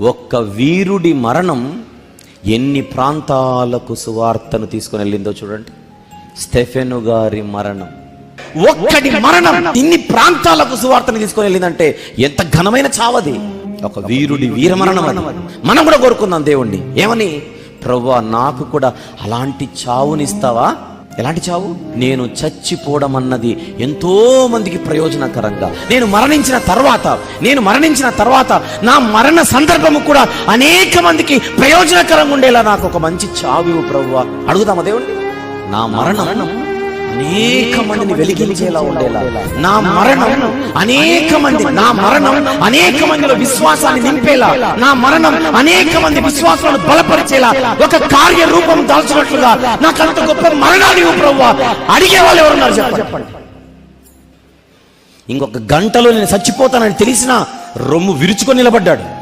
ఒక్క వీరుడి మరణం ఎన్ని ప్రాంతాలకు సువార్తను తీసుకుని వెళ్ళిందో చూడండి. స్టెఫెను గారి మరణం. ఒక్కడి మరణం ఇన్ని ప్రాంతాలకు సువార్తను తీసుకొని వెళ్ళిందంటే ఎంత ఘనమైన చావది ఒక వీరుడి వీర మరణం అది. మనం కూడా కోరుకుందాం దేవుణ్ణి. ఏమని? ప్రవ్వా నాకు కూడా అలాంటి చావునిస్తావా? ఎలాంటి చావు? నేను చచ్చిపోవడం అన్నది ఎంతో మందికి ప్రయోజనకరంగా. నేను మరణించిన తర్వాత నేను మరణించిన తర్వాత నా మరణ సందర్భము కూడా అనేక మందికి ప్రయోజనకరంగా ఉండేలా నాకు ఒక మంచి చావు ప్రవ్వా. అడుగుదామా దేవుణ్ణి? నా మరణం? అనేక మందిని వెలిగించేలా ఉండేలా. నా మరణం అనేక మంది నా మరణం అనేక మందిలో విశ్వాసాన్ని నింపేలా. నా మరణం అనేక మంది విశ్వాసాలను బలపరిచేలా. ఒక కార్య రూపం దాల్చినట్లుగా. నాకు అంత గొప్ప మరణాన్ని ప్రభువా అడిగే వాళ్ళు ఎవరున్నారు చెప్పండి. ఇంకొక గంటలో నేను చచ్చిపోతానని తెలిసిన రొమ్ము విరుచుకొని నిలబడ్డాడు.